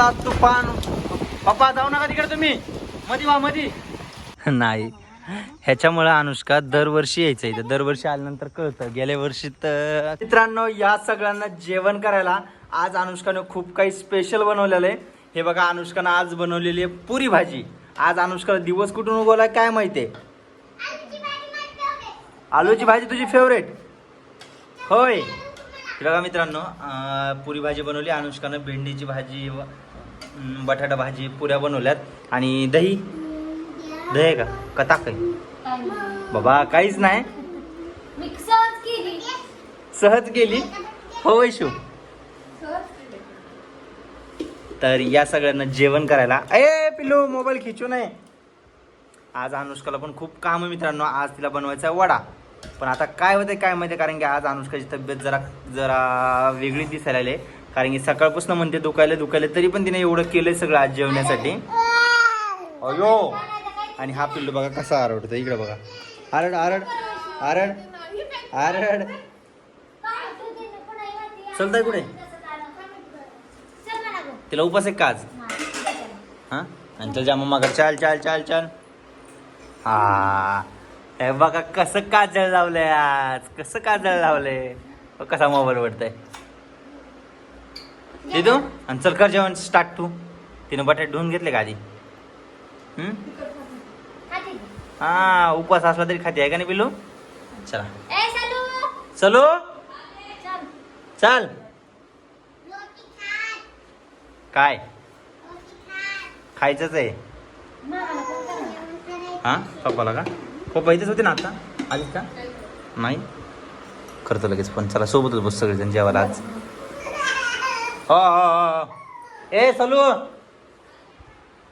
कसला तुफान. पप्पा जाऊ नका तिकडे तुम्ही. मधी वा मधी. नाही. ह्याच्यामुळे अनुष्का दरवर्षी यायचं इथं. दरवर्षी आल्यानंतर कळतं. गेल्या वर्षी तर मित्रांनो या सगळ्यांना जेवण करायला आज अनुष्कानं खूप काही स्पेशल बनवलेलं आहे. हे बघा अनुष्कानं आज बनवलेली आहे पुरी भाजी. आज अनुष्काला दिवस कुठून उगवलाय काय माहितीये आलूची भाजी तुझी फेवरेट होय. बघा मित्रांनो पुरी भाजी बनवली. अनुष्कानं भेंडीची भाजी बटाटा भाजी पुऱ्या बनवल्यात. आणि दही? दही आहे का? का ताक आहे? बाबा काहीच नाही. केली सहज गेली हो वैशू. तर या सगळ्यांना जेवण करायला. ए पिल्लू मोबाईल खिचू नये. आज अनुष्काला पण खूप काम आहे मित्रांनो. आज तिला बनवायचा आहे वडा. पण आता काय होते काय माहिती कारण की आज अनुष्काची तब्येत जरा जरा वेगळी दिसायला आली कारण की सकाळपासून म्हणते दुखायला दुखायला तरी पण तिने एवढं केलंय सगळं आज जेवण्यासाठी. अयो! आणि हा पिल्लू बघा कसा आरडतो इकडे बघा. आरड आरड आरड आरड. चलताय कुठे? तिला उपास आहे काज हां हा? आणि तुझ्या मम्माकडे चाल चाल चाल चाल. हा. हे बघा कसं काजळ लावलंय आज. कसं काजळ लावलंय. कसा मोबाईल वडतंय दिदू आणि चल कर जेवण स्टार्ट तू. तिनं बटाटे धुवून घेतले का आधी? हम्म? हा उपवास असला तरी खाते आहे का नाही पिल्लू? चला. चलो. चल. काय? खायचंच आहे. हा? पप्पाला का? पप्पा इथेच होते ना आता? आलीच का? नाही? करतो लगेच पण चला सोबतच बस सगळेजण जेवायला आज. हो हो हो. ए सलू.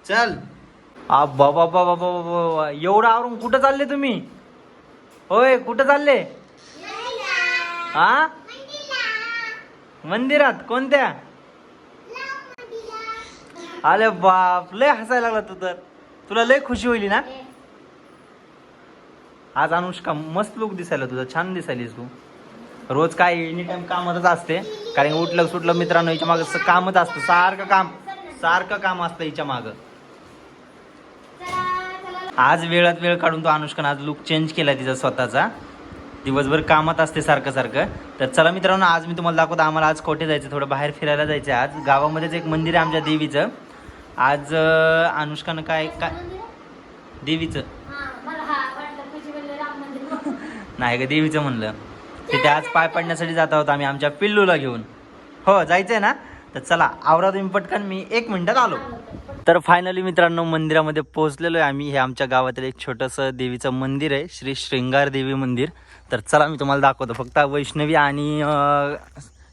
चल. आ बाबा बाबा बाबा बाबा एवढं आवरून कुठं चालले तुम्ही? होय कुठं चालले? हा मंदिरात. कोणत्या? अरे बाप लय हसायला लागला तू तर. तुला लय खुशी होईल ना? आज अनुष्का मस्त लुक दिसायला तुझा. छान दिसायलीस तू. रोज काय एनी टाइम कामातच असते. कारण उठलं सुटलं मित्रांनो हिच्या मागं कामच असतं. सारखं काम सारखं काम असतं हिच्या मागं. आज वेळात वेळ काढून तो अनुष्कानं आज लुक चेंज केला तिचा स्वतःचा. दिवसभर कामात असते सारखं सारखं. तर चला मित्रांनो आज मी तुम्हाला दाखवतो आम्हाला आज कोठे जायचं थोडं बाहेर फिरायला जायचं आज. गावामध्येच एक मंदिर आहे आमच्या देवीचं. आज अनुष्कानं काय काय? देवीचं. नाही का देवीचं म्हणलं. तिथे आज पाय पडण्यासाठी जात आहोत आम्ही आमच्या पिल्लूला घेऊन. हो जायचंय ना? तर चला आवरा तुम्ही पटकन मी एक मिनिटात आलो. तर फायनली मित्रांनो मंदिरामध्ये पोहोचलेलो आहे आम्ही. हे आमच्या गावातील एक छोटंसं देवीचं मंदिर आहे श्री श्रृंगार देवी मंदिर. तर चला मी तुम्हाला दाखवतो. फक्त वैष्णवी आणि अं,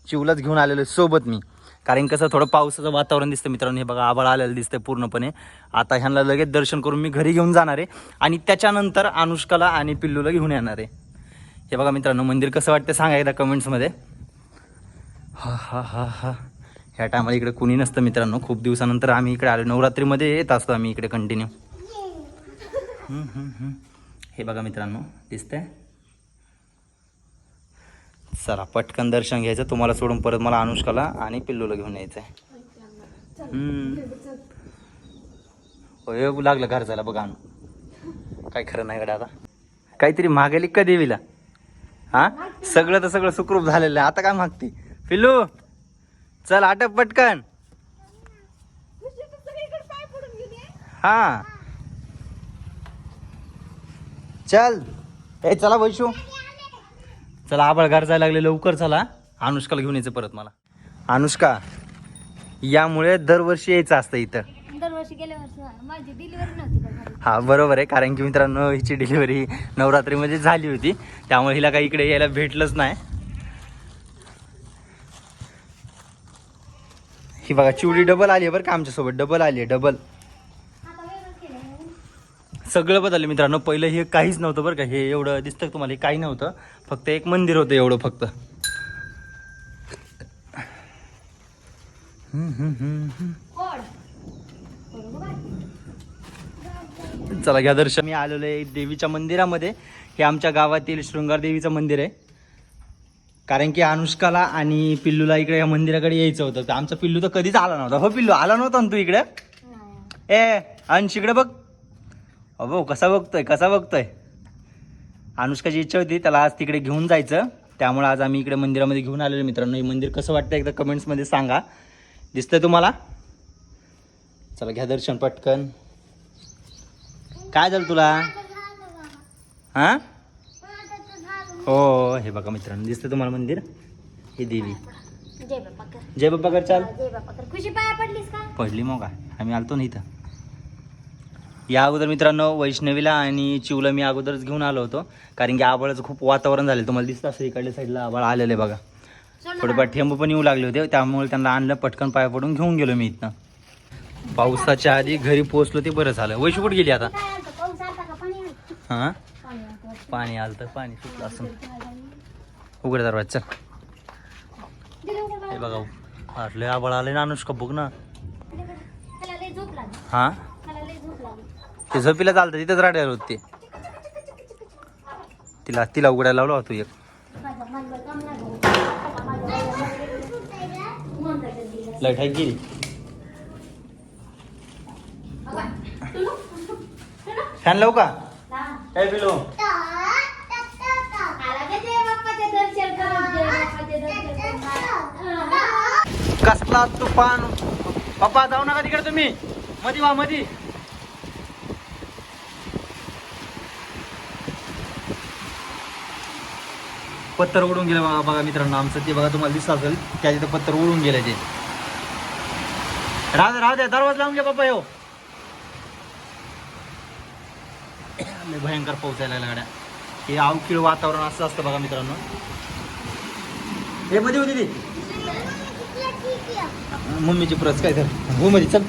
चिवलाच घेऊन आलेलो आहे सोबत मी. कारण कसं थोडं पावसाचं वातावरण दिसतं मित्रांनो. हे बघा आबाळ आलेलं दिसतं पूर्णपणे. आता ह्यांना लगेच दर्शन करून मी घरी घेऊन जाणार आहे. आणि त्याच्यानंतर अनुष्काला आणि पिल्लूला घेऊन येणार आहे. हे बघा मित्रांनो मंदिर कसं वाटतं सांगा एकदा कमेंट्समध्ये हा हा हा हा. ह्या टायमाला इकडे कुणी नसतं मित्रांनो. खूप दिवसानंतर आम्ही इकडे आलो. नवरात्रीमध्ये येत असतो आम्ही इकडे कंटिन्यू हे बघा मित्रांनो दिसतंय? चला पटकन दर्शन घ्यायचं. तुम्हाला सोडून परत मला अनुष्काला आणि पिल्लूला घेऊन यायचं आहे लागलं घर जायला बघा. काय खरं नाही गड आता. काहीतरी मागेली का देवीला. हा? सगळं तर सगळं सुखरूप झालेलं आहे. आता काय मागते? फिलू चल आटप पटकन. हा. चल. ए चला वैशू. चला आबळ घर जायला लागले. लवकर चला. अनुष्काला घेऊन यायचं परत मला. अनुष्का यामुळे दरवर्षी यायचं असतं इथं. दरवर्षी गेल्या वर्षी माझी डिलिव्हरी नव्हती का झाली? हा बरोबर आहे. कारण की मित्रांनो हिची डिलिव्हरी नवरात्रीमध्ये झाली होती. त्यामुळे हिला काही इकडे यायला भेटलंच नाही. ही बघा चिवडी डबल आली आहे बरं का आमच्यासोबत. डबल आली आहे डबल आता. सगळं बदललं मित्रांनो. पहिलं हे काहीच नव्हतं बरं का. हे एवढं दिसतं का तुम्हाला? हे काही नव्हतं. फक्त एक मंदिर होतं एवढं फक्त. हम्म, हम्म, हम्म, हम्म. कोड. बरोबर आहे. चला घ्या दर्शन. मी आलेलो आहे देवीच्या मंदिरामध्ये. हे आमच्या गावातील शृंगार देवीचं मंदिर आहे. कारण की अनुष्काला आणि पिल्लूला इकडे या मंदिराकडे यायचं होतं. तर आमचा पिल्लू तर कधीच आला नव्हता. हो पिल्लू आला नव्हता ना तू इकडे. ए अंश इकडे बघ. अबो कसा बघतोय कसा बघतोय? अनुष्काची इच्छा होती त्याला आज तिकडे घेऊन जायचं. त्यामुळे आज आम्ही इकडे मंदिरामध्ये घेऊन आलेलो मित्रांनो. हे मंदिर कसं वाटतं एकदा कमेंट्समध्ये सांगा. दिसतंय तुम्हाला? चला घ्या दर्शन पटकन. काय झालं तुला? हां? हो हे बघा मित्रांनो दिसतं तुम्हाला मंदिर? हे देवी. जय बाप्पा कर. चाल. पडली मग आम्ही आलतो ना इथं. या अगोदर मित्रांनो वैष्णवीला आणि चिवला मी अगोदरच घेऊन आलो होतो. कारण की आबाळाचं खूप वातावरण झालं तुम्हाला दिसतं असं इकडल्या साईडला आबाळ आलेलं आहे बघा. थोडेफार ठेंब पण येऊ लागले होते. त्यामुळे त्यांना आणलं पटकन पाया पडून घेऊन गेलो मी इथनं. पावसाच्या आधी घरी पोहोचलो ते बरं झालं. वैशू कुठे गेली आता काय आलतं? पाऊस आलता का? पाणी आलतं? हां? पाणी पाणी आलं तर पाणी सुटलं असं उघड दरवाजा चल. हे बघा आटले आबळ आले ना अनुष्का बघ ना. हां? ते झोपीला चालतं तिथंच राहणार होते तिला तिला उघडायला लावला होतो एक. लाइट आहे गेली फॅन लावू का? काय पिलो? कसला तुफान? पप्पा जाऊ नका तिकडे तुम्ही. मधी वा मधी. पत्तर उडून गेलं बघा बघा मित्रांनो आमचं ते बघा तुम्हाला दिसत असेल त्या तिथं पत्तर उडून गेलं ते. राहू दे राहू दे दरवाज लावून घ्या पप्पा येऊ. भयंकर पाऊस यायला गाड्या. हे अवकिळ वातावरण असं असतं बघा मित्रांनो. हे मध्ये होती मम्मीची प्रस काय तर. हो मध्ये चल.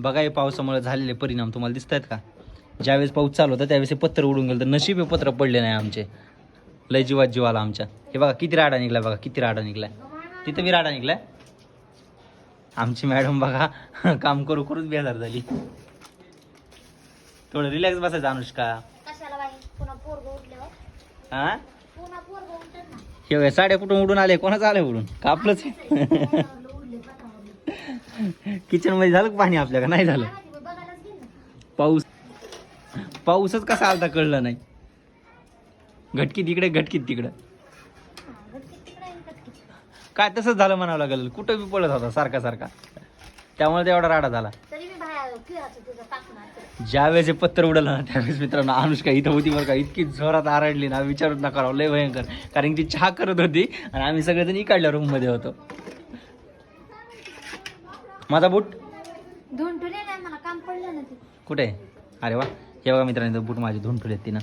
बघा हे पावसामुळे झालेले परिणाम तुम्हाला दिसत आहेत का? ज्यावेळेस पाऊस चालू होता त्यावेळेस हे पत्र उडून गेलं तर नशीब हे पत्र पडले नाही आमचे. लय जीवात जीवाला आमच्या. हे बघा किती राडा निघला बघा किती राडा निघलाय. तिथं बी राडा निघलाय. आमची मॅडम बघा काम करू करूच बेजार झाली. थोडं रिलॅक्स बसायचं अनुष्का. कशाला बाई? पुन्हा पोरग उठल्यावर? हा? पुन्हा पोरग उठत ना. हे बघ, साड्या कुठून उडून आले कोणाचं आलंय उडून? कापलंच. किचनमध्ये झालं का पाणी आपल्या का नाही झालं. बघायलाच गेलं ना पाऊस. पाऊसच कसा आलता कळलं नाही. घटकीत इकडे घटकीत तिकडं. हा. काय तसंच झालं म्हणावं लागेल. कुठं बी पळत होता सारखा सारखा. त्यामुळे तेवढा राडा झाला. तरी मी बाहेर फिरायचं तुझं टाकणार. ज्यावेळेस हे पत्तर उडलं ना त्यावेळेस मित्रांनो अनुष्का इथं होती बरं का इतकी जोरात आरडली ना विचारूच नका राव, लय भयंकर. कारण ती चहा करत होती आणि आम्ही सगळेजण इकडल्या रूममध्ये होतो. माझा बूट मला काम पडलं ना ते. कुठे? आहे? अरे वा. हे बघा मित्रांनो बूट माझे धुवून ठेवलेत तिनं